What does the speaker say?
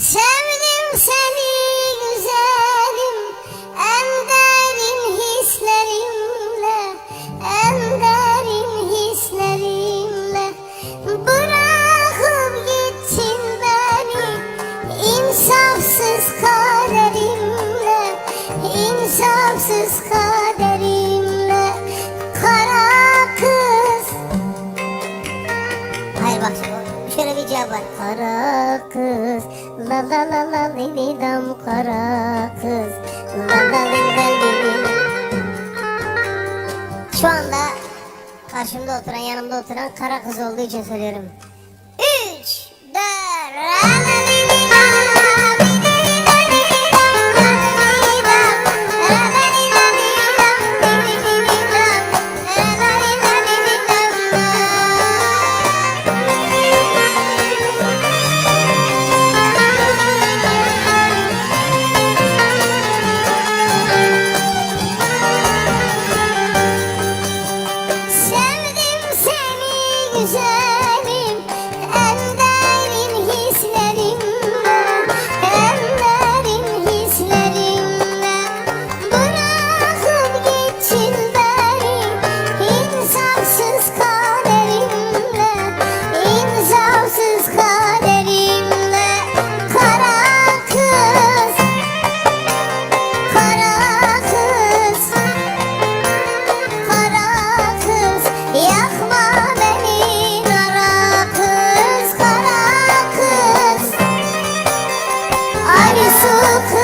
Sevdim seni güzelim en derin hislerimle en derin hislerimle. Bırakıp gittin beni insafsız kaderimle insafsız kaderimle. Kara kız. Hayır bak şöyle bir cevap var. Kara kız, la la la la li dam kara kız, la la li li li. Şu anda karşımda oturan, yanımda oturan kara kız olduğu için söylüyorum. so.